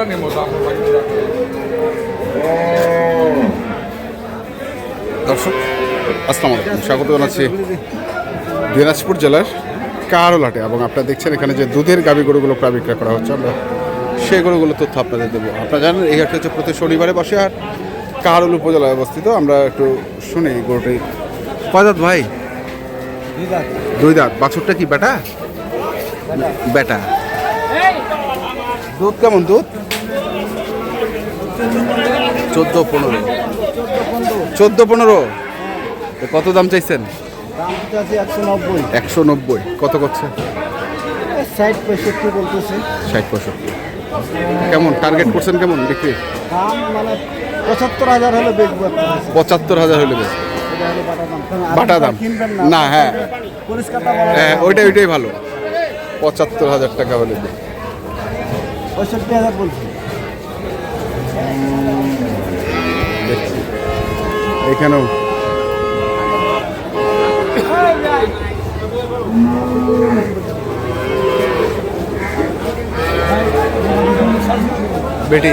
আমরা নেব দর্শক আসসালামু আলাইকুম। স্বাগত জানাচ্ছি দিনাজপুর জেলার কারোলাটে এবং আপনারা দেখছেন এখানে যে দুধের গাভী গরুগুলো প্রায় বিক্রয় করা হচ্ছে। আমরা সেই গরুগুলো তথ্য আপনাদের দেবো। আপনারা জানেন এই হাটটা হচ্ছে প্রতি শনিবারে বসে আর কারোল উপজেলায় অবস্থিত। আমরা একটু শুনি গরুটি। কয় ভাই? দুই দাঁত। বাছুরটা কি বেটা বেটা দুধ কেমন দুধ? চোদ্দ পনেরো। চোদ্দ পনেরো। কত দাম চাইছেন? একশো নব্বই। একশো নব্বই। কত করছে? ষাট পঁয়ষট্টি বলতেছে। ষাট পঁয়ষট্টি। কেমন? টার্গেট করছেন কেমন বিক্রি? মানে পঁচাত্তর হাজার হলে বেচবো পঁচাত্তর হাজার হলে বেশ বাটা দাম। না, হ্যাঁ। হ্যাঁ ওইটাই ওইটাই ভালো। পঁচাত্তর হাজার টাকা হলে বেশ। পঁয়ষট্টি হাজার বলছি। দেখছি এখানেও। বেটি।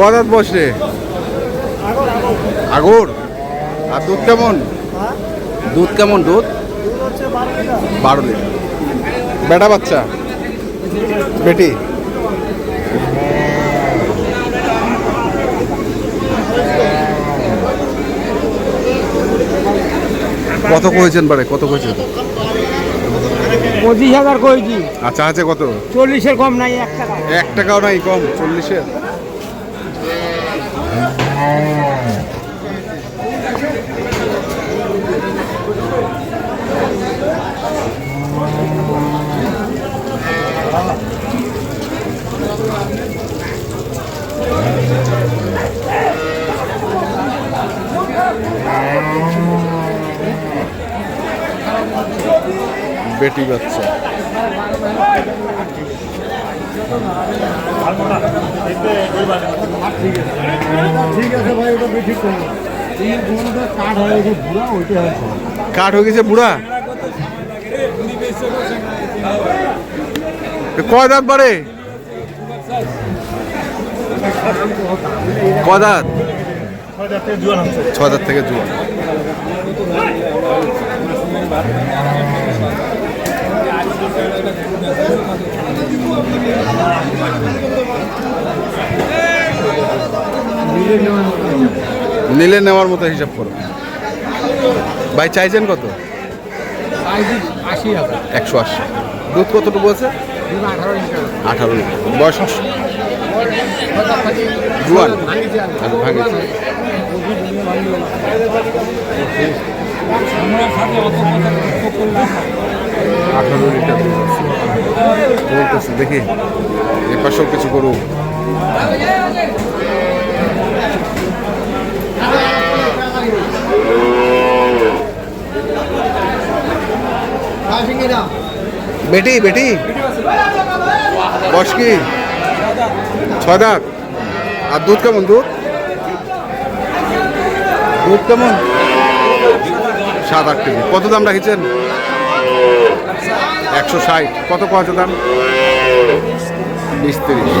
কদাত বসে। আগর আর দুধ কেমন? হ্যাঁ? দুধ কেমন দুধ? বারো লিটার। বেটা বাচ্চা? বেটি? কত কয়েছেন বারে কত কয়েছেন পঁচিশ হাজার কইছি। আচ্ছা আছে কত? চল্লিশের কম নাই এক টাকা। এক টাকাও নাই কম চল্লিশের? বেটি বাচ্চা। কাঠ হয়ে গেছে বুড়া কয় দাঁত বাড়ে? কয় দাঁত? ছয় দাঁত থেকে জুয়া নিলে নেওয়ার মতো হিসাব করো। ভাই চাইছেন কত? একশো আশি। দুধ কতটুকু আছে? আঠারো লিটার। বয়স জুয়ান। আচ্ছা, আঠারো লিটার দেখি, এ পাশেও কিছু করুক। বেটি বেটি বয়স কি? ছয় দাঁত। আর দুধ কেমন, দুধ? দুধ কেমন? সাত আট কেজি। কত দাম রাখিছেন? একশো ষাট। কত কত দাম? বিশ তিরিশ।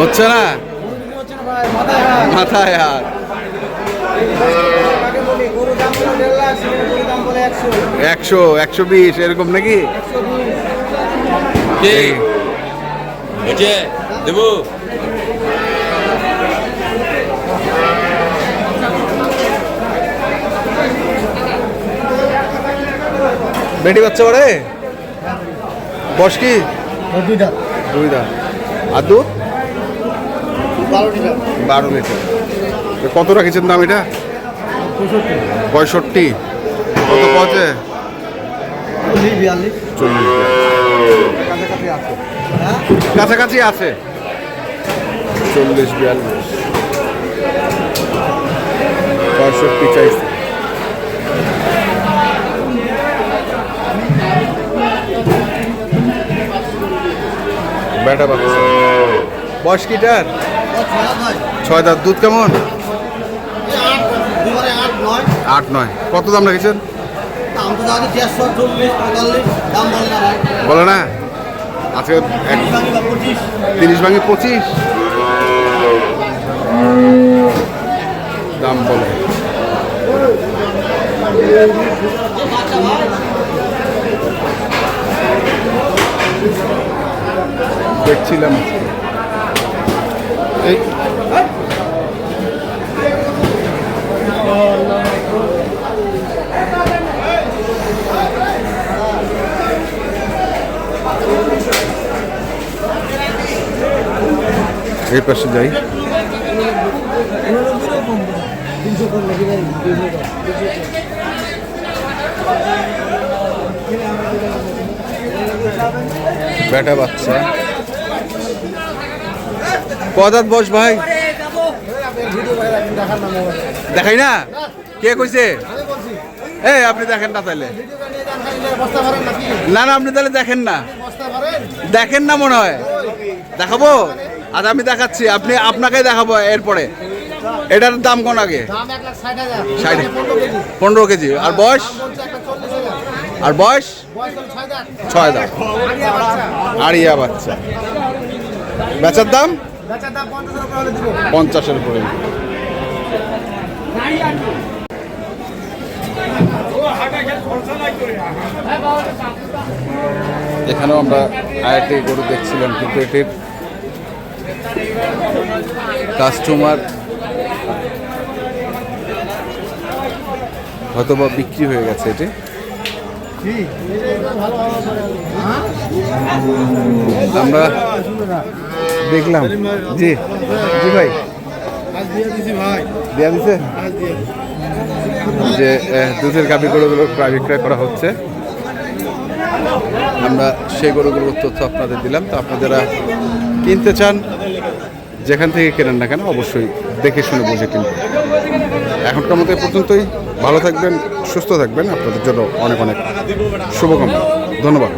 হচ্ছে না? মাথায় হাত। একশো একশো বিশ, এরকম নাকি? দেবো। বেটি বাচ্চা ওরে বস কি? দুইটা দুই দাম আর দুধ? বারো লিটার। বারো লিটার। তো কত রাখেছেন দাম এটা? পঁয়ষট্টি। কত বিয়াল্লিশ। চল্লিশ। কাছাকাছি আছে। চল্লিশ বিয়াল্লিশ। পঁয়ষট্টি চাইছে। বেটা বাচ্চা। বয়স কিটার ছয় দাঁত। দুধ কেমন? আট নয়। আট নয় কত দাম রেখেছেন বলে না? আজকে তিরিশ ভাঙে পঁচিশ। দাম বলে। দেখছিলাম এই এই পাশে যাই। বেটা বাচ্চা। কদাত বস ভাই। দেখাই না? কে কইছে? এই, আপনি দেখেন না তাহলে না না, আপনি তাহলে দেখেন না। দেখেন না মনে হয়। দেখাবো? আজ আমি দেখাচ্ছি। আপনি আপনাকে দেখাবো এরপরে। এটার দাম কোন আগে? ষাট পনেরো কেজি। আর বয়স? আর বয়স? ছয় ছয় দাম বাচ্চা। আড়িয়া বাচ্চা। বেচার দাম? পঞ্চাশের উপরে। এখানেও আমরা আরেকটি গরু দেখছিলাম কিন্তু এটির কাস্টমার হয়তো বা বিক্রি হয়ে গেছে এটি। আমরা দেখলাম। জি। জি ভাই। দিয়ে দিছি? যে দুধের গাভী গরুগুলো প্রায় বিক্রয় করা হচ্ছে। আমরা সেই গরুগুলোর তথ্য আপনাদের দিলাম। তো আপনারা কিনতে চান যেখান থেকে কেনেন না কেন অবশ্যই দেখে শুনে বুঝে কিন্তু এখনকার মতো পর্যন্তই। ভালো থাকবেন, সুস্থ থাকবেন। আপনাদের জন্য অনেক অনেক শুভকামনা। ধন্যবাদ।